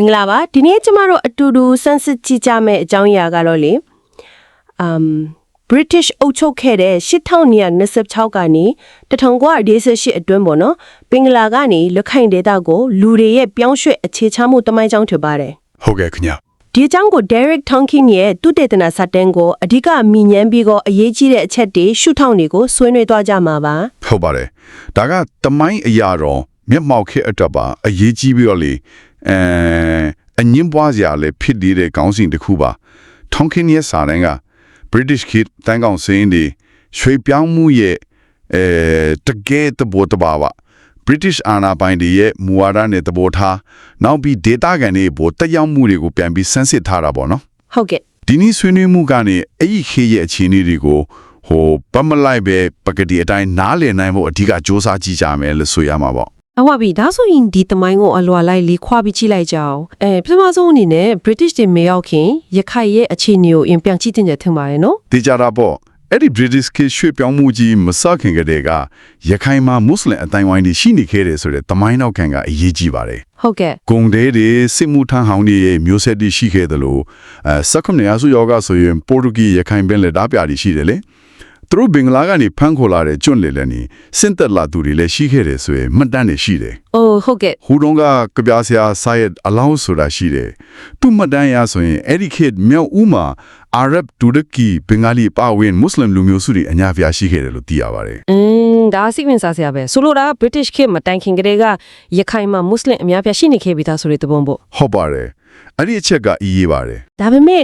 မင်္ဂလာပါဒီနေ့ကျမတို့အတူတူစမ်းစစ်ကြည့်ကြမယ့်အကြောင်းအရာကတော့လေ um British အုပ်ချုပ်ခဲ့တဲ့8926ကနေ1948အတွင်းပေါ့နော်ပင်္ဂလာကနေလခိုင်ဒေသကိုလူတွေရဲ့ပြောင်းရွှေ့အခြေချမှုတမိုင်းကြောင်းထပါတယ်ဟုတ်ကဲ့ခင်ဗျဒီအကြောင်းကို Derek Tonkin ရဲ့တုတေသနာစာတမ်းကိုအဓိကမိညမ်းပြီးတော့အရေးကြီးတဲ့အချက်တွေရှုထောင့်တွေကိုဆွေးနွေးသွားကြမှာပါဟုတ်ပါတယ်ဒါကတမိုင်းအရာတော်မျက်မှောက်ခေအတွက်ပါအရေးကြီးပြီးတော့လေ အဲအငင်းပွားစရာလည်းဖြစ်နေတဲ့ခေါင်းစဉ်တစ်ခုပါထောင်ခင်းရဲ့စာတန်းက British Kid တန်းကောင်စင်းဒီရွှေပြောင်းမှုရဲ့အဲတကယ်တဘောတဘာဝ British အာဏာပိုင်တွေရဲ့မူဝါဒနဲ့တဘောထားနောက်ပြီး data ကန်တွေဘောတက်ရောက်မှုတွေကိုပြန်ပြီးစမ်းစစ်ထားတာပေါ့နော်ဟုတ်ကဲ့ဒီနေ့ဆွေးနွေးမှုကနေအဲ့ဒီခေတ်ရဲ့အခြေအနေတွေကိုဟိုပတ်မလိုက်ပဲပကတိအတိုင်းနားလည်နိုင်ဖို့အဓိကစ조사ကြည့်ကြမယ်လို့ဆိုရမှာပေါ့ အဝပြီဒါဆိုရင်ဒီတမိုင်းကိုအလွာလိုက်လေးခွာပြီးကြည့်လိုက်ကြအောင်အဲပထမဆုံးအနေနဲ့ British တွေမရောက်ခင်ရခိုင်ရဲ့အခြေအနေကိုအင်ပြန်ကြည့်တင်ကြထင်ပါတယ်နော်တေချာတာပေါ့အဲ့ဒီ British ခေတ်ရွှေ့ပြောင်းမှုကြီးမစခင်ကတည်းကရခိုင်မှာမွတ်စလင်အတိုင်းဝိုင်းတွေရှိနေခဲ့တယ်ဆိုတဲ့တမိုင်းနောက်ခံကအရေးကြီးပါတယ်ဟုတ်ကဲ့ဂုံတဲတွေစစ်မှုထမ်းဟောင်းတွေရဲ့မျိုးဆက်တွေရှိခဲ့တယ်လို့အဲစက္ကမနေအစုယောဂဆိုရင်ပေါ်တူဂီရခိုင်ပင်လက်ဓာပြတွေရှိတယ်လေ သူတို့ဘင်္ဂလားကနေဖမ်းခေါ်လာတဲ့ကျွန့်လေလည်းနေစင့်သက်လာသူတွေလည်းရှိခဲ့တယ်ဆိုရင်မှတ်တမ်းတွေရှိတယ်အိုးဟုတ်ကဲ့ဟူတုံးကကပြားဆရာဆိုက်အလောင်းဆိုတာရှိတယ်သူမှတ်တမ်းရဆိုရင်အဲ့ဒီခေတ်မြောက်ဦးမှာ အာရဗ်တူရကီဘင်္ဂါလီပါဝင်မွတ်စလင်လူမျိုးစုတွေအများပြားရှိခဲ့တယ်လို့သိရပါတယ်อืมဒါစိတ်ဝင်စားစရာပဲဆိုလိုတာ British ခေတ်မတိုင်ခင်ကတည်းကရခိုင်မှာမွတ်စလင်အများပြားရှိနေခဲ့ပြီးသားဆိုတဲ့သဘောပေါ့ဟုတ်ပါတယ်အဲ့ဒီအချက်ကအရေးပါတယ်ဒါပေမဲ့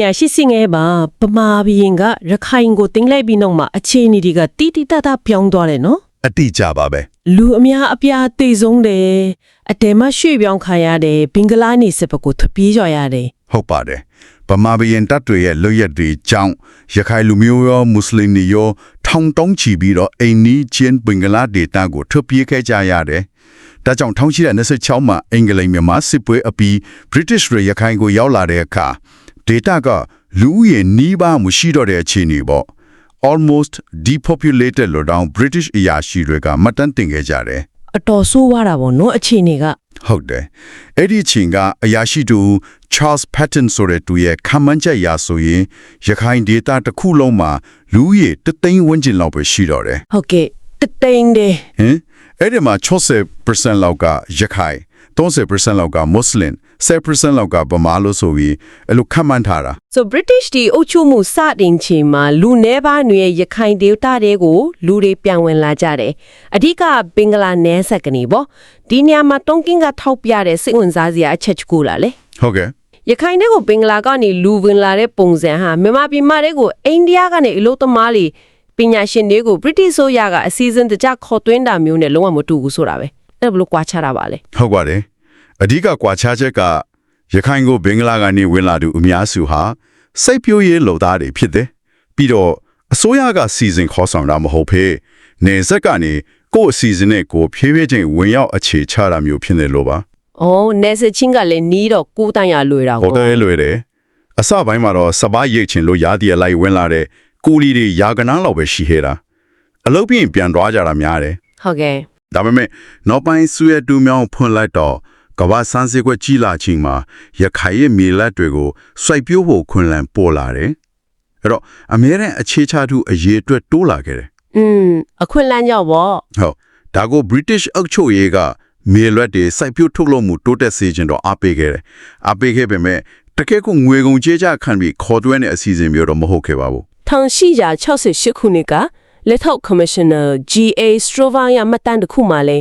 1980ငယ်မှာပမာဘီရင်ကရခိုင်ကိုတင်လိုက်ပြီးနောက်မှာအခြေအနေတွေကတီတီတတပြောင်းသွားတယ်နော်အတိအကျပါပဲလူအများအပြားသိဆုံးတယ်အတဲမရွှေ့ပြောင်းခံရတယ်ဘင်္ဂလားနေစစ်ဘက်ကိုထွက်ပြေးကြရတယ်ဟုတ်ပါတယ် ဗမာဘရင်တပ်တွေရဲ့လွတ်ရက်တွေကြောင့်ရခိုင်လူမျိုးရောမွတ်စလင်တွေရောထောင်တောင်းချီပြီးတော့အိန္ဒိချင်းဘင်္ဂလားဒေသကိုထွက်ပြေးခဲ့ကြရတယ်ဒါကြောင့်1926မှာအင်္ဂလိပ်မြန်မာစစ်ပွဲအပြီး British တွေရခိုင်ကိုရောက်လာတဲ့အခါဒေတာကလူဦးရေနီးပါးမရှိတော့တဲ့အခြေအနေပေါ့ almost depopulated လို့တောင် British အရာရှိတွေကမှတ်တမ်းတင်ခဲ့ကြတယ် အတော်ဆိုးွားတာပေါ့နော်အခြေအနေကဟုတ်တယ်အဲ့ဒီအချိန်ကအရာရှိတူ Charles Patton ဆိုတဲ့သူရဲ့ခန့်မှန်းချက်အရဆိုရင်ရခိုင်ဒေသတစ်ခုလုံးမှာလူဦးရေတသိန်းဝန်းကျင်လောက်ပဲရှိတော့တယ်ဟုတ်ကဲ့တသိန်းတယ်ဟင်အဲ့ဒီမှာ60%လောက်ကရခိုင် 30%လောက်ကမွတ်စလင်10%လောက်ကဗမာလို့ဆိုပြီးအဲ့လိုခန့်မှန်းထားတာဆို British ဒီအုပ်ချုပ်မှုစတင်ချိန်မှာလူနေပါတွေရဲ့ရခိုင်ဒေသတွေကိုလူတွေပြန်ဝင်လာကြတယ်အဓိကဘင်္ဂလားနယ်စပ်ကနေပေါ့ဒီနေရာမှာတုံးကင်းကထောက်ပြတဲ့စိတ်ဝင်စားစရာအချက်တစ်ခုလာလေဟုတ်ကဲ့ရခိုင်တဲ့ကိုဘင်္ဂလားကနေလူဝင်လာတဲ့ပုံစံဟာမြန်မာပြည်မှာတဲ့ကိုအိန္ဒိယကနေအလို့သမားတွေပညာရှင်တွေကို British ဆိုရကအစီအစဉ်တကြခေါ်သွင်းတာမျိုးနဲ့လုံးဝမတူဘူးဆိုတာပဲ အဲ့ဒါဘလို့ကွာခြားတာပါလေဟုတ်ပါတယ်အဓိကကွာခြားချက်ကရခိုင်ကိုဘင်္ဂလားကနေဝင်လာသူအများစုဟာစိတ်ပြိုးရေးလုံသားတွေဖြစ်တယ်ပြီးတော့အစိုးရကစီစဉ်ခေါ်ဆောင်တာမဟုတ်ဖေနေဆက်ကနေကိုယ့်အစီအစဉ်နဲ့ကိုယ်ဖြည်းဖြည်းချင်းဝင်ရောက်အခြေချတာမျိုးဖြစ်နေလို့ပါ။အော်နယ်စချင်းကလည်းနီးတော့ကိုးတန်ရလွယ်တာဟုတ်တယ်လွယ်တယ်အစပိုင်းမှာတော့စပားရိတ်ချင်လို့ရားတည်လိုက်ဝင်လာတဲ့ကိုလီတွေယာကနန်းလောက်ပဲရှိခဲ့တာအလုပ်ပြီးရင်ပြန်သွားကြတာများတယ်။ဟုတ်ကဲ့ ဒါပေမဲ့နောက်ပိုင်းဆူရတူမြောင်းဖွင့်လိုက်တော့ကမ္ဘာစမ်းစစ်ခွက်ကြီးလာချိန်မှာရခိုင်ရဲ့မြေလက်တွေကိုစိုက်ပျိုးဖို့ခွင့်လန်းပေါ်လာတယ်။အဲ့တော့အများနဲ့အခြေချသူအရေးအတွက်တိုးလာခဲ့တယ်။อืมအခွင့်အလမ်းကြောင့်ပေါ့။ဟုတ်ဒါကို British အုပ်ချုပ်ရေးကမြေလွက်တွေစိုက်ပျိုးထုတ်လုပ်မှုတိုးတက်စေခြင်းတော့အားပေးခဲ့တယ်။အားပေးခဲ့ပေမဲ့တကယ်ကိုငွေကုန်ကြေးကြခံပြီးခေါ်သွင်းတဲ့အစီအစဉ်မျိုးတော့မဟုတ်ခဲ့ပါဘူး။1868ခုနှစ်က လက်ထောက်ကော်မရှင်နာ GA Strover ရမှတ်တမ်းတစ်ခုမှလဲ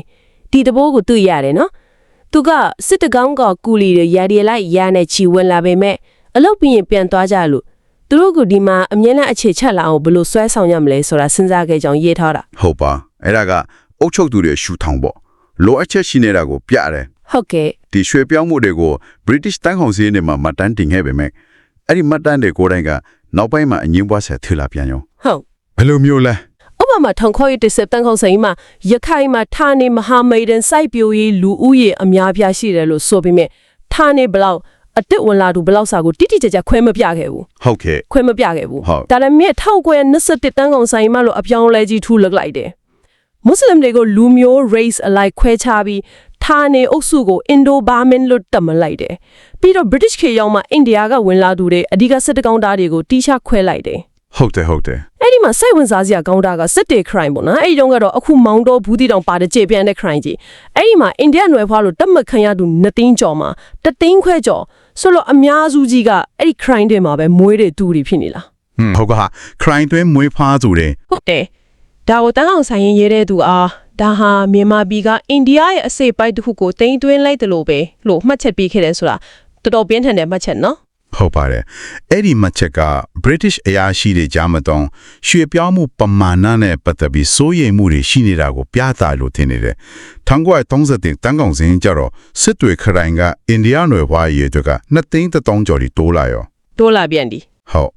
ဒီတဘိုးကိုတွေ့ရတယ်နော်။သူကစစ်တကောင်းကကူလီတွေရာဒီလိုက်ရနဲ့ချီဝင်လာပေမဲ့အလုပ်ပြီးရင်ပြန်သွားကြလို့သူတို့ကဒီမှာအမြဲတမ်းအခြေချက်လာအောင်ဘယ်လိုဆွဲဆောင်ရမလဲဆိုတာစဉ်းစားခဲ့ကြောင်းရေးထားတာ။ဟုတ်ပါအဲ့ဒါကအုပ်ချုပ်သူတွေရှူထောင်ပေါ့။လိုအပ်ချက်ရှိနေတာကိုပြတယ်။ဟုတ်ကဲ့ဒီရွှေပြောင်းမှုတွေကို British တန်းကောင်စီးနေမှာမှတ်တမ်းတင်ခဲ့ပေမဲ့အဲ့ဒီမှတ်တမ်းတွေကိုယ်တိုင်ကနောက်ပိုင်းမှာအငင်းပွားဆက်ထလာပြန်ရော။ဟုတ်ဘယ်လိုမျိုးလဲဥပ မာထောင်ခေါ်ရတဲ့စက်တန်ခေါဆိုင်မှာရခိုင်မှာဌာနေမဟာမိတ်ဒန်စိုက်ပြိုရေးလူဦးရေအများပြားရှိတယ်လို့ဆိုပေမဲ့ဌာနေဘလောက်အစ်စ်ဝင်လာသူဘလောက်စာကိုတိတိကျကျခွဲမပြခဲ့ဘူးဟုတ်ကဲ့ခွဲမပြခဲ့ဘူးဟုတ်ဒါလည်းမြ1921တန်းကောင်ဆိုင်မှာလို့အပြောင်းလဲကြီးထူလောက်လိုက်တယ်မွတ်စလင်တွေကိုလူမျိုး race အလိုက်ခွဲခြားပြီးဌဌာနေအုပ်စုကို Indo-Burman လို့တတ်မလိုက်တယ်ပြီးတော့ British ခေတ်ရောက်မှအိန္ဒိယကဝင်လာသူတွေအဓိကစစ်တကောင်းသားတွေကိုတီးချခွဲလိုက်တယ် ဟုတ်တယ်ဟုတ်တယ်အဲ့ဒီမှာစိတ်ဝင်စားစရာကောင်းတာကစစ်တေ crime ပေါ့နော်အဲ့ဒီတုန်းကတော့အခုမောင်တော်ဘူးတီတောင်ပါတဲ့ကြေပြန်တဲ့ crime ကြီးအဲ့ဒီမှာအိန္ဒိယနွယ်ဖွားလို့တတ်မှတ်ခံရသူ2သိန်းကျော်မှာတသိန်းခွဲကျော်ဆိုတော့အများစုကြီးကအဲ့ဒီ crime တွေမှာပဲမွေးတဲ့သူတွေဖြစ်နေလားဟွန်းဟုတ်ကဟာ crime တွင်မွေးဖွားသူတွေဟုတ်တယ်ဒါကိုတန်းအောင်ဆိုင်ရင်ရေးတဲ့သူအားဒါဟာမြန်မာပြည်ကအိန္ဒိယရဲ့အစိပ်ပိုင်းတစ်ခုကိုတင်သွင်းလိုက်တယ်လို့ပဲလို့မှတ်ချက်ပေးခဲ့တယ်ဆိုတာတော်တော်ပြင်းထန်တဲ့မှတ်ချက်နော် ဟုတ်ပါတယ်အဲ့ဒီမှတ်ချက်က British အရာရှိတွေကြားမတော့ရွှေပြောင်းမှုပမာဏနဲ့ပတ်သက်ပြီးစိုးရိမ်မှုတွေရှိနေတာကိုပြသလို့ထင်နေတယ်1930တန်းကောင်စင်းကြတော့စစ်တွေခရိုင်ကအိန္ဒိယနွယ်ဖွားရေးတွေက2သိန်း3ကျော်တီတိုးလာရောတိုးလာပြန်ပြီဟုတ်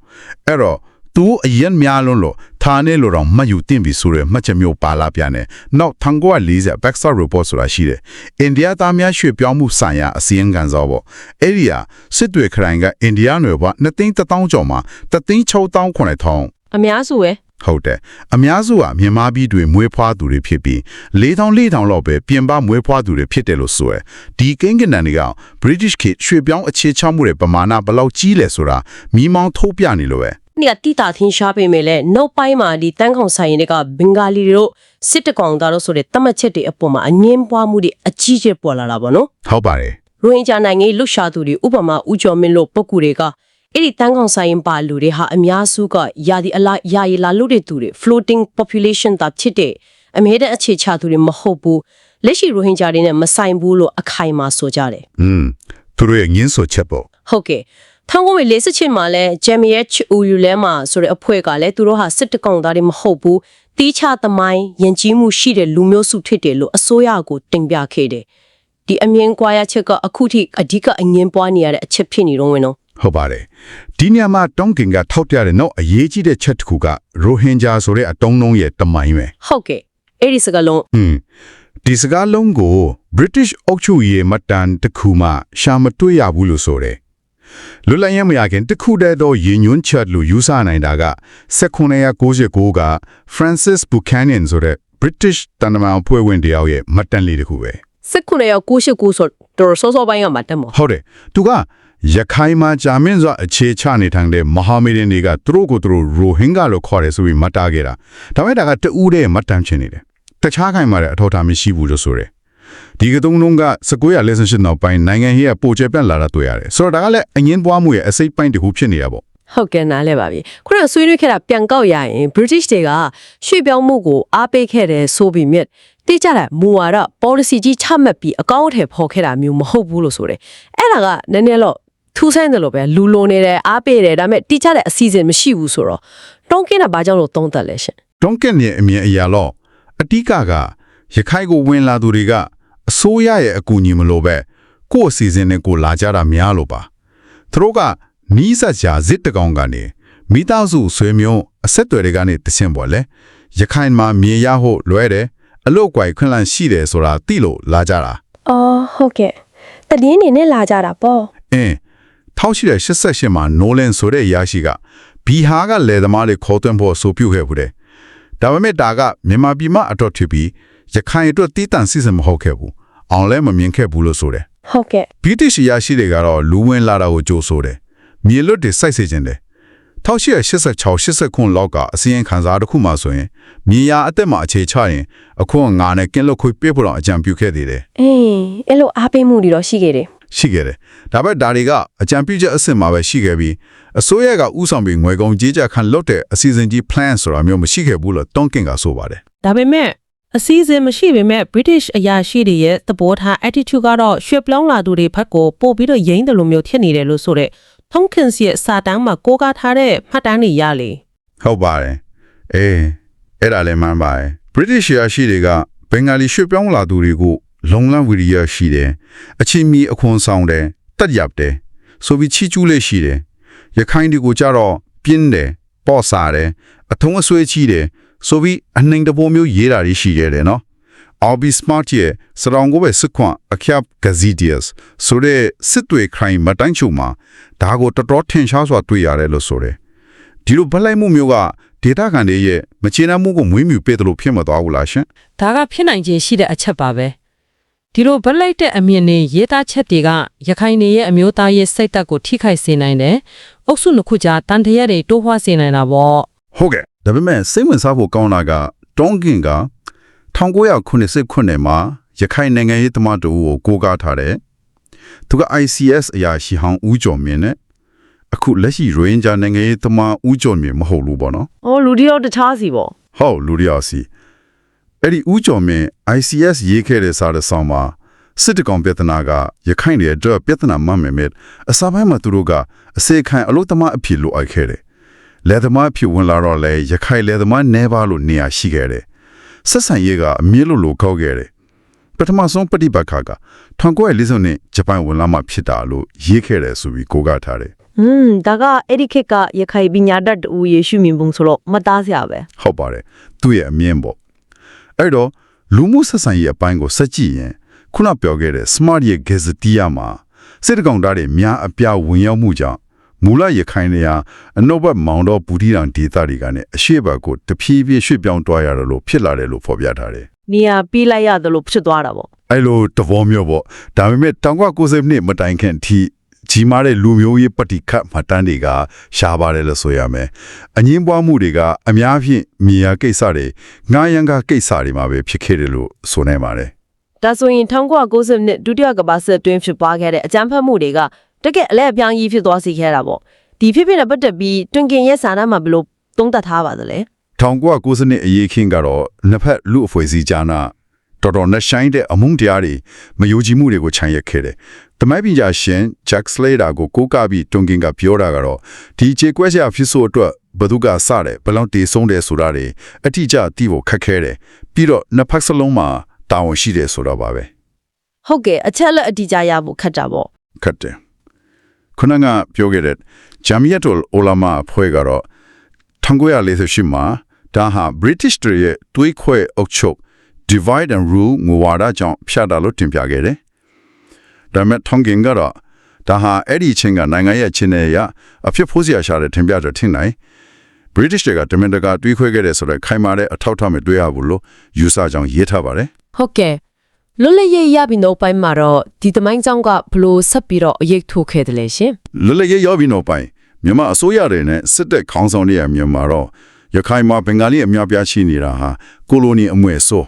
အဲ့တော့သူအရင်များလုံးလို့ ဌာနေလို့တော့မှတ်ယူတင်ပြီဆိုရယ်မှတ်ချက်မျိုးပါလာပြန်တယ်။နောက်1940 Baxter Report ဆိုတာရှိတယ်။အိန္ဒိယသားများရွှေ့ပြောင်းမှုဆိုင်ရာအစည်းအဝေးစောပေါ့။အဲ့ဒီဟာစစ်တွေခရိုင်ကအိန္ဒိယနွယ်ဘ2သိန်း1000ကျော်မှာ3သိန်း6000ခွန်ထောင်အများစုပဲဟုတ်တယ်အများစုကမြန်မာပြည်တွေမွေးဖွားသူတွေဖြစ်ပြီး4000 4000လောက်ပဲပြင်ပမွေးဖွားသူတွေဖြစ်တယ်လို့ဆိုရယ်ဒီကိန်းကနန်တွေက British ခေတ်ရွှေ့ပြောင်းအခြေချမှုတွေပမာဏဘယ်လောက်ကြီးလဲဆိုတာမိမောင်းထုတ်ပြနေလို့ပဲ နေ့ကတိတာထင်းရှားပေမဲ့လည်းနောက်ပိုင်းမှာဒီတန်းကောင်ဆိုင်ရင်တွေကဘင်္ဂါလီတွေတို့စစ်တကောင်သားတို့ဆိုတဲ့တတ်မှတ်ချက်တွေအပေါ်မှာအငင်းပွားမှုတွေအကြီးကျယ်ပေါ်လာတာပေါ့နော်ဟုတ်ပါတယ်ရိုဟင်ဂျာနိုင်ငံရေးလှုပ်ရှားသူတွေဥပမာဦးကျော်မင်းလို့ပုဂ္ဂိုလ်တွေကအဲ့ဒီတန်းကောင်ဆိုင်ရင်ပါလူတွေဟာအများစုကယာဒီအလိုက်ယာယီလာလို့တဲ့သူတွေ floating population တာဖြစ်တဲ့အမေတဲ့အခြေချသူတွေမဟုတ်ဘူးလက်ရှိရိုဟင်ဂျာတွေနဲ့မဆိုင်ဘူးလို့အခိုင်အမာဆိုကြတယ်อืมသူတို့ရဲ့ငင်းဆိုချက်ပေါ့ဟုတ်ကဲ့ ထောင်ကုန်လေးစစ်ချင်မှာလဲဂျမ်မီရဲ့ချူယူလဲမှာဆိုတဲ့အဖွဲ့ကလည်းသူတို့ဟာစစ်တကောင်သားတွေမဟုတ်ဘူးတီးခြားသမိုင်းယဉ်ကျေးမှုရှိတဲ့လူမျိုးစုဖြစ်တယ်လို့အစိုးရကိုတင်ပြခဲ့တယ်ဒီအမြင်ကွာရချက်ကအခုထိအဓိကအငင်းပွားနေရတဲ့အချက်ဖြစ်နေတော့ဝင်တော့ဟုတ်ပါတယ်ဒီညမှာတောင်းကင်ကထောက်ပြတဲ့နောက်အရေးကြီးတဲ့ချက်တစ်ခုကရိုဟင်ဂျာဆိုတဲ့အတုံးလုံးရဲ့တမိုင်းပဲဟုတ်ကဲ့အဲ့ဒီစကားလုံးอืมဒီစကားလုံးကို British အုပ်ချုပ်ရေးမတန်တစ်ခုမှရှာမတွေ့ရဘူးလို့ဆိုတယ် လွတ်လပ်ရေးမရခင်တစ်ခုတည်းသောရည်ညွှန်းချက်လို့ယူဆနိုင်တာက1999က Francis Buchanan ဆိုတဲ့ British တန်တမာအဖွဲ့ဝင်တယောက်ရဲ့မှတ်တမ်းလေးတစ်ခုပဲစစ်ခုနဲ့ရောက်69ဆိုတော့စောစောပိုင်းကမှတက်မှာဟုတ်တယ်သူကရခိုင်မှာဂျာမင်းစွာအခြေချနေထိုင်တဲ့မဟာမီဒန်တွေကသူတို့ကိုသူတို့ရိုဟင်ဂါလို့ခေါ်တယ်ဆိုပြီးမှတ်တားခဲ့တာဒါပေမဲ့ဒါကတူးတဲ့မှတ်တမ်းချင်နေတယ်တခြားခိုင်မှာတဲ့အထောက်အထားမရှိဘူးလို့ဆိုတယ် ဒီကတုံးလုံးက1948နောက်ပိုင်းနိုင်ငံရေးကပိုကျပြန့်လာတာတွေ့ရတယ်ဆိုတော့ဒါကလည်းအငင်းပွားမှုရဲ့အစိတ်ပိုင်းတစ်ခုဖြစ်နေရပေါ့ဟုတ်ကဲ့နားလဲပါပြီခုနကဆွေးနွေးခဲ့တာပြန်ကောက်ရရင် British တွေကရွှေ့ပြောင်းမှုကိုအားပေးခဲ့တယ်ဆိုပြီးမြစ်တိကျတဲ့မူဝါဒ policy ကြီးချမှတ်ပြီးအကောင့်အထည်ဖော်ခဲ့တာမျိုးမဟုတ်ဘူးလို့ဆိုတယ်အဲ့ဒါကနည်းနည်းတော့ထူးဆန်းတယ်လို့ပဲလူလိုနေတယ်အားပေးတယ်ဒါပေမဲ့တိကျတဲ့အစီအစဉ်မရှိဘူးဆိုတော့တောင်းကင်းတာဘာကြောင့်လို့သုံးသပ်လဲရှင်တွန်ကင်ရဲ့အမြင်အရာတော့အတိကကရခိုင်ကိုဝင်လာသူတွေက အစိုးရရဲ့အကူအညီမလို့ပဲကိုယ့်အစီအစဉ်နဲ့ကိုယ်လာကြတာများလို့ပါသူတို့ကနီးစပ်ကြာဇစ်တကောင်ကနေမိသားစုဆွေမျိုးအဆက်အသွယ်တွေကနေတဆင့်ပေါ်လဲရခိုင်မှာမြေရဖို့လွဲတယ်အလုတ်ကွိုင်ခွင့်လန်းရှိတယ်ဆိုတာသိလို့လာကြတာအော်ဟုတ်ကဲ့တည်င်းနေနဲ့လာကြတာပေါ့အင်း1888မှာနိုလန်ဆိုတဲ့ရာရှိကဘီဟာကလေသမားတွေခေါ်သွင်းဖို့အဆိုပြုခဲ့ဘူးတဲ့ဒါပေမဲ့ဒါကမြန်မာပြည်မှာအတော့ထပြီး ရခိုင်အတွက်တီးတန့်စစ်စမဟုတ်ခဲ့ဘူးအောင်လဲမမြင်ခဲ့ဘူးလို့ဆိုတယ်ဟုတ်ကဲ့ဗြိတိရှ်ရာရှိတွေကတော့လူဝင်လာတာကိုကြိုးဆိုတယ်မြေလွတ်တွေစိုက်စေခြင်းတယ်1886 89လောက်ကအစီရင်ခံစာတစ်ခုမှဆိုရင်မြေယာအသက်မှာအခြေချရင်အခုငါနဲ့ကင်းလွတ်ခွေပြဖို့တော့အကြံပြုခဲ့သေးတယ်အေးအဲ့လိုအားပေးမှုတွေတော့ရှိခဲ့တယ်ရှိခဲ့တယ်။ဒါပေမဲ့ဒါတွေကအကြံပြုချက်အဆင့်မှာပဲရှိခဲ့ပြီးအစိုးရကဥဆောင်ပြီးငွေကုန်ကြေးကြခံလွတ်တဲ့အစီအစဉ်ကြီး plan ဆိုတာမျိုးမရှိခဲ့ဘူးလို့တွန်ကင်ကဆိုပါတယ်ဒါပေမဲ့ အစည်းအဝေးမရှိပေမဲ့ British အရာရှိတွေရဲ့သဘောထား attitude ကတော့ရွှေ့ပြောင်းလာသူတွေဘက်ကိုပို့ပြီးတော့ယိမ်းတယ်လို့မျိုးဖြစ်နေတယ်လို့ဆိုတဲ့ Tompkins ရဲ့စာတမ်းမှာကိုးကားထားတဲ့မှတ်တမ်းတွေရလေ။ဟုတ်ပါတယ်။အေးအဲ့ဒါလည်းမှန်ပါတယ်။ British ရရှိတွေကဘင်္ဂါလီရွှေ့ပြောင်းလာသူတွေကိုလုံလန့်ဝီရိယရှိတယ်။အချင်းမီအခွန်ဆောင်တယ်။တက်ရပ်တယ်။ဆိုပြီးချီကျူးလေးရှိတယ်။ရခိုင်တွေကိုကြတော့ပြင်းတယ်။ပေါ့စားတယ်။အထုံးအဆွေးချီတယ်။ ဆိုပြီးအနှိမ်တပိုးမျိုးရေးတာတွေရှိခဲ့တယ်နော်။ I'll be smart ရဲ့စရောင်ကိုပဲစစ်ခွန်အခရပ် Gazidius ဆိုတဲ့စစ်တွေခိုင်မတိုင်းချုံမှာဒါကိုတော်တော်ထင်ရှားစွာတွေ့ရတယ်လို့ဆိုတယ်။ဒီလိုဗလိုက်မှုမျိုးကဒေတာကန်တွေရဲ့မချေနှမှုကိုမွေးမြူပေးတယ်လို့ဖြစ်မသွားဘူးလားရှင်ဒါကဖြစ်နိုင်ခြေရှိတဲ့အချက်ပါပဲဒီလိုဗက်လိုက်တဲ့အမြင်နဲ့ရေးသားချက်တွေကရခိုင်နေရဲ့အမျိုးသားရေးစိတ်သက်ကိုထိခိုက်စေနိုင်တယ်။အုပ်စုနှစ်ခုကြားတန်တရက်တွေတိုးပွားစေနိုင်တာပေါ့ဟုတ်ကဲ့ ဒါပေမဲ့စိတ်ဝင်စားဖို့ကောင်းတာကတွန်းကင်က1989ခုနှစ်မှာရခိုင်နိုင်ငံရေးသမားတူကိုကိုးကားထားတယ်သူက ICS အရာရှိဟောင်းဦးကျော်မြင့်နဲ့အခုလက်ရှိရိုဟင်ဂျာနိုင်ငံရေးသမားဦးကျော်မြင့်မဟုတ်ဘူးပေါ့နော်။အော်လူဒီတော့တခြားစီပေါ့ဟုတ်လူရရစီအဲ့ဒီဦးကျော်မင်း ICS ရေးခဲ့တဲ့စာတစ်စောင်မှာစစ်တကောင်ပြဿနာကရခိုင်တွေအတွက်ပြဿနာမှမယ်မဲ့အစားပိုင်းမှာသူတို့ကအစေခံအလို့သမားအဖြစ်လိုအပ်ခဲ့တယ်။ လယ်သမားအဖြစ်ဝင်လာတော့လဲရခိုင်လယ်သမားနေပါလို့နေရာရှိခဲ့တယ်။ဆက်ဆံရေးကအမြင့်လို့လို့ကောက်ခဲ့တယ်။ပထမဆုံးပฏิပတ်ခါက1940နှစ်ဂျပန်ဝင်လာမှဖြစ်တာလို့ရေးခဲ့တယ်ဆိုပြီးကိုးကားထားတယ်။ဟွန်းဒါကအဲ့ဒီခေတ်ကရခိုင်ပညာတတ်တူယေရှုမြင်ပုံဆိုတော့မသားစရာပဲဟုတ်ပါတယ်သူ့ရဲ့အမြင်ပေါ့အဲ့တော့လူမှုဆက်ဆံရေးအပိုင်းကိုစက်ကြည့်ရင်ခုနပြောခဲ့တဲ့ smart ရဲ့ gazetteer မှာစစ်တကောင်သားတွေများအပြားဝင်ရောက်မှုကြောင့် မူလရခိုင်နေရာအနှုတ်ဘက်မောင်တော်ဘူဒီတန်ဒေသတွေကနေအရှိဘက်ကိုတဖြည်းဖြည်းရွှေ့ပြောင်းတွားရတယ်လို့ဖြစ်လာတယ်လို့ဖော်ပြထားတယ်။နေရာပြီးလိုက်ရတယ်လို့ဖြစ်သွားတာပေါ့အဲ့လိုတဘောမျိုးပေါ့ဒါပေမဲ့တောင်က90နှစ်မတိုင်ခင်အထိကြီးမားတဲ့လူမျိုးရေးပဋိခတ်မှတ်တမ်းတွေကရှားပါတယ်လို့ဆိုရမယ်အငင်းပွားမှုတွေကအများဖြင့်မြေယာကိစ္စတွေငားရန်ကကိစ္စတွေမှာပဲဖြစ်ခဲ့တယ်လို့ဆိုနိုင်ပါတယ်။ဒါဆိုရင်1990နှစ်ဒုတိယကမ္ဘာစစ်အတွင်းဖြစ်ပွားခဲ့တဲ့အကြမ်းဖက်မှုတွေက တကယ်အလဲအပြောင်းကြီးဖြစ်သွားစေခဲ့တာပေါ့။ဒီဖြစ်ဖြစ်နဲ့ပတ်သက်ပြီးတွင်ကင်ရဲ့စာတမ်းမှာဘယ်လိုသုံးသပ်ထားပါသလဲ1990နှစ်အရေးခင်းကတော့နှစ်ဖက်လူအဖွဲ့အစည်းကြားနာတော်တော်နဲ့ဆိုင်တဲ့အမုန်းတရားတွေမယုံကြည်မှုတွေကိုခြံရက်ခဲ့တယ်။တမိုင်းပညာရှင် Jack Slater ကိုကိုးကားပြီးတွန်ကင်ကပြောတာကတော့ဒီခြေကွက်စရာဖြစ်ဆိုအတွက်ဘသူကစတယ်ဘယ်လောက်တည်ဆုံးတယ်ဆိုတာတွေအတိအကျသိဖို့ခက်ခဲတယ်။ပြီးတော့နှစ်ဖက်စလုံးမှာတာဝန်ရှိတယ်ဆိုတော့ပါပဲ။ဟုတ်ကဲ့အချက်လက်အတိအကျရဖို့ခက်တာပေါ့။ခက်တယ်။ ခုနကပြောခဲ့တဲ့ Jamiatul Ulama အဖွဲ့ကတော့1948မှာဒါဟာ British တွေရဲ့တွေးခွဲအုပ်ချုပ် divide and rule ငဝါဒကြောင့်ဖြတ်တာလို့တင်ပြခဲ့တယ်။ဒါပေမဲ့ထုံကင်ကတော့ဒါဟာအဲ့ဒီအချင်းကနိုင်ငံရဲ့ချင်းနဲ့ရအဖြစ်ဖို့စရာရှာတဲ့တင်ပြချက်ထင်နိုင် British တွေကတမင်တကာတွေးခွဲခဲ့တဲ့ဆိုတော့ခိုင်မာတဲ့အထောက်အထားမတွေ့ရဘူးလို့ယူဆကြောင်းရေးထားပါတယ်ဟုတ်ကဲ့ လွတ်လပ်ရေးရပြီးနောက်ပိုင်းမှာတော့ဒီသမိုင်းကြောင်းကဘလို့ဆက်ပြီးတော့အရေးထုတ်ခဲ့တယ်လေရှင်။လွတ်လပ်ရေးရောက်ပြီးနောက်ပိုင်းမြန်မာအစိုးရတွေနဲ့စစ်တပ်ခေါင်းဆောင်တွေရဲ့မြန်မာတော့ရခိုင်မှာဘင်္ဂါလီအများပြားရှိနေတာဟာကိုလိုနီအမွေဆိုး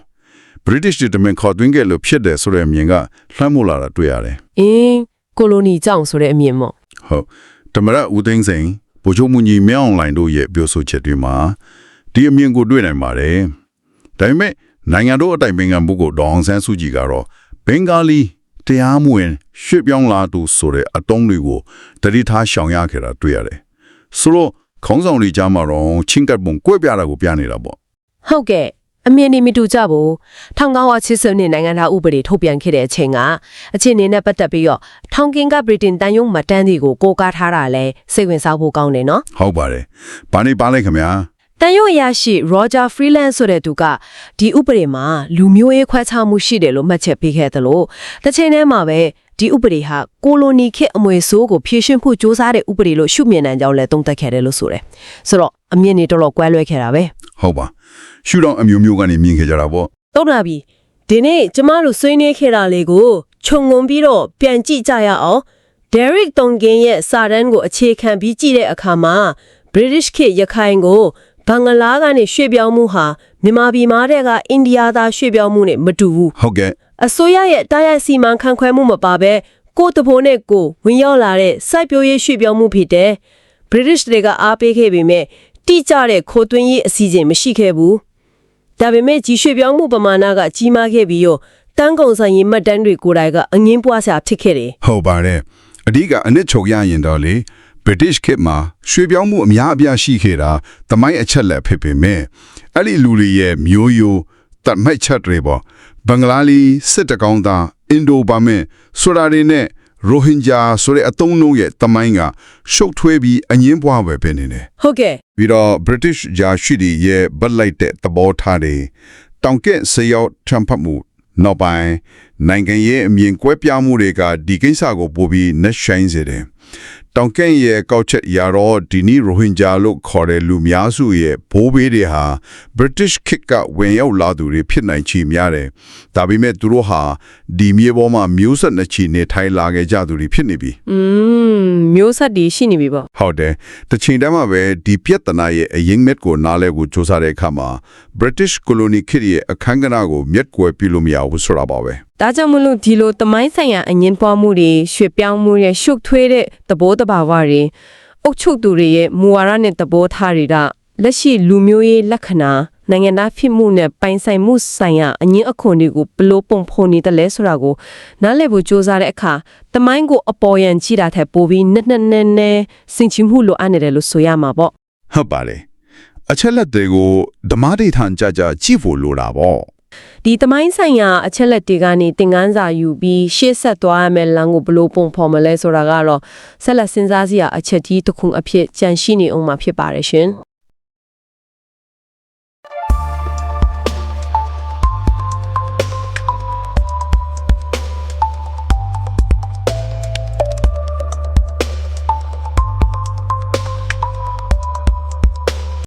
British တွေတမင်ခေါ်သွင်းခဲ့လို့ဖြစ်တယ်ဆိုတဲ့အမြင်ကလှမ်းမိုးလာတာတွေ့ရတယ်အင်းကိုလိုနီကြောင့်ဆိုတဲ့အမြင်ပေါ့ဟုတ်တမရဦးသိန်းစိန်ဗိုလ်ချုပ်မှုကြီးမြောင်းအွန်လိုင်းတို့ရဲ့ပြောဆိုချက်တွေမှာဒီအမြင်ကိုတွေ့နိုင်ပါတယ်ဒါပေမဲ့ နိုင်ငံတော်အတိုင်ပင်ခံပုဂ္ဂိုလ်ဒေါအောင်ဆန်းစုကြည်ကတော့ဘင်္ဂါလီတရားမဝင်ရွှေ့ပြောင်းလာသူဆိုတဲ့အတုံးတွေကိုတတိထားရှောင်ရခဲ့တာတွေ့ရတယ်ဆိုတော့ခေါင်းဆောင်တွေကြားမှာတော့ချင်းကပ်ပုံကွဲပြားတာကိုပြနေတာပေါ့ဟုတ်ကဲ့အမြင်နေမတူကြဘူး1980နှစ်နိုင်ငံသားဥပဒေထုတ်ပြန်ခဲ့တဲ့အချိန်ကအခြေအနေနဲ့ပတ်သက်ပြီးတော့ထောင်ကင်ကဗြိတိန်တန်ယုံမတန်းတွေကိုကိုးကားထားတာလဲစိတ်ဝင်စားဖို့ကောင်းတယ်နော်ဟုတ်ပါတယ်။ဘာနေပါလဲခင်ဗျာ တန်ယုံအရာရှိ Roger Freeland ဆိုတဲ့သူကဒီဥပဒေမှာလူမျိုးရေးခွဲခြားမှုရှိတယ်လို့မှတ်ချက်ပေးခဲ့တယ်လို့တစ်ချိန်တည်းမှာပဲဒီဥပဒေဟာကိုလိုနီခေတ်အမွေဆိုးကိုဖြည့်ရှင်ဖို့စ조사တဲ့ဥပဒေလို့ရှုမြင်နိုင်ကြောင်းလည်းသုံးသပ်ခဲ့တယ်လို့ဆိုတယ်ဆိုတော့အမြင်နေတော်တော်ကွဲလွဲခဲ့တာပဲ။ဟုတ်ပါ။ရှူတော့အမျိုးမျိုးကနေမြင်ခဲ့ကြတာပေါ့တုံးလာပြီဒီနေ့ကျမတို့ဆွေးနွေးခဲ့တာလေးကိုခြုံငုံပြီးတော့ပြန်ကြည့်ကြရအောင် Derek Tonkin ရဲ့စာတမ်းကိုအခြေခံပြီးကြည့်တဲ့အခါမှာ British ခေတ်ရခိုင်ကို ဘင်္ဂလားကနေရွှေ့ပြောင်းမှုဟာမြန်မာပြည်မှာတဲ့ကအိန္ဒိယသားရွှေ့ပြောင်းမှုနဲ့မတူဘူး။ဟုတ်ကဲ့အစိုးရရဲ့တာယာစီမံခန့်ခွဲမှုမပါဘဲကိုယ့်တဘိုးနဲ့ကိုယ်ဝင်ရောက်လာတဲ့စိုက်ပျိုးရေးရွှေ့ပြောင်းမှုဖြစ်တယ်။ British တွေကအားပေးခဲ့ပေမဲ့တိကျတဲ့ခိုးသွင်းရေးအစီအစဉ်မရှိခဲ့ဘူး။ဒါပေမဲ့ကြီးရွှေ့ပြောင်းမှုပမာဏကကြီးမားခဲ့ပြီးတော့တန်းကုန်ဆိုင်ရေးမှတ်တမ်းတွေကိုယ်တိုင်ကအငင်းပွားစရာဖြစ်ခဲ့တယ်ဟုတ်ပါတယ်အဓိကအနစ်ချုပ်ရရင်တော့လေ British ခေတ်မှာရွှေပြောင်းမှုအများအပြားရှိခဲ့တာတမိုင်းအချက်လက်ဖြစ်ပေမဲ့အဲ့ဒီလူတွေရဲ့မျိုးရိုးတတ်မှတ်ချက်တွေပေါ့ဘင်္ဂလားလီစစ်တကောင်းသားအင်ဒိုဘာမင်ဆိုတာတွေနဲ့ရိုဟင်ဂျာဆိုတဲ့အသုံးအနှုန်းရဲ့တမိုင်းကရှုပ်ထွေးပြီးအငင်းပွားပဲဖြစ်နေတယ်။ဟုတ်ကဲ့ပြီးတော့ British ဂျာရှိဒီရဲ့ဗတ်လိုက်တဲ့သဘောထားတွေတောင်ကက်ဆေရောက်ထံဖတ်မှုနောက်ပိုင်းနိုင်ငံရဲ့အမြင်ကွဲပြားမှုတွေကဒီကိစ္စကိုပိုပြီးနှက်ဆိုင်စေတယ် တောင်ကန့်ရဲ့ကောက်ချက်အရာတော့ဒီနီရိုဟင်ဂျာလို့ခေါ်တဲ့လူများစုရဲ့ဘိုးဘေးတွေဟာ British ခေတ်ကဝင်ရောက်လာသူတွေဖြစ်နိုင်ချေများတယ်။ဒါပေမဲ့သူတို့ဟာဒီမြေပေါ်မှာမျိုးဆက်နှစ်ချီနေထိုင်လာခဲ့ကြသူတွေဖြစ်နေပြီอืมမျိုးဆက်ဒီရှိနေပြီပေါ့။ဟုတ်တယ်။တစ်ချိန်တည်းမှာပဲဒီပြဿနာရဲ့အရင်မြစ်ကိုနားလဲကိုစူးစမ်းတဲ့အခါမှာ British colony ခေတ်ရဲ့အခန်းကဏ္ဍကိုမြက်ကွယ်ပြလို့မရဘူးဆိုတာပါပဲ။ ဒါကြောင့်မလို့ဒီလိုတမိုင်းဆိုင်ရာအငင်းပွားမှုတွေရွှေ့ပြောင်းမှုတွေရှုပ်ထွေးတဲ့သဘောတဘာဝတွေအုပ်ချုပ်သူတွေရဲ့မူဝါဒနဲ့သဘောထားတွေကလက်ရှိလူမျိုးရေးလက္ခဏာနိုင်ငံသားဖြစ်မှုနဲ့ပိုင်ဆိုင်မှုဆိုင်ရာအငင်းအခုန်တွေကိုဘယ်လို့ပုံဖော်နေတယ်လဲဆိုတာကိုနားလည်ဖို့စ조사တဲ့အခါတမိုင်းကိုအပေါ်ယံကြည့်တာထက်ပိုပြီးနှစ်နှစ်နဲ့နဲ့စင်ချင်မှုလိုအပ်နေတယ်လို့ဆိုရမှာပေါ့ဟုတ်ပါတယ်အချက်လက်တွေကိုဓမ္မဒိဋ္ဌာန်ကြကြကြည့်ဖို့လိုတာပေါ့ ဒီတမိုင်းဆိုင်ရာအချက်လက်တွေကနေသင်ခန်းစာယူပြီးရှေ့ဆက်သွားရမယ်လမ်းကိုဘယ်လိုပုံဖော်မလဲဆိုတာကတော့ဆက်လက်စဉ်းစားစရာအချက်ကြီးတစ်ခုအဖြစ်ကြန့်ရှိနေအောင်မှာဖြစ်ပါတယ်ရှင်။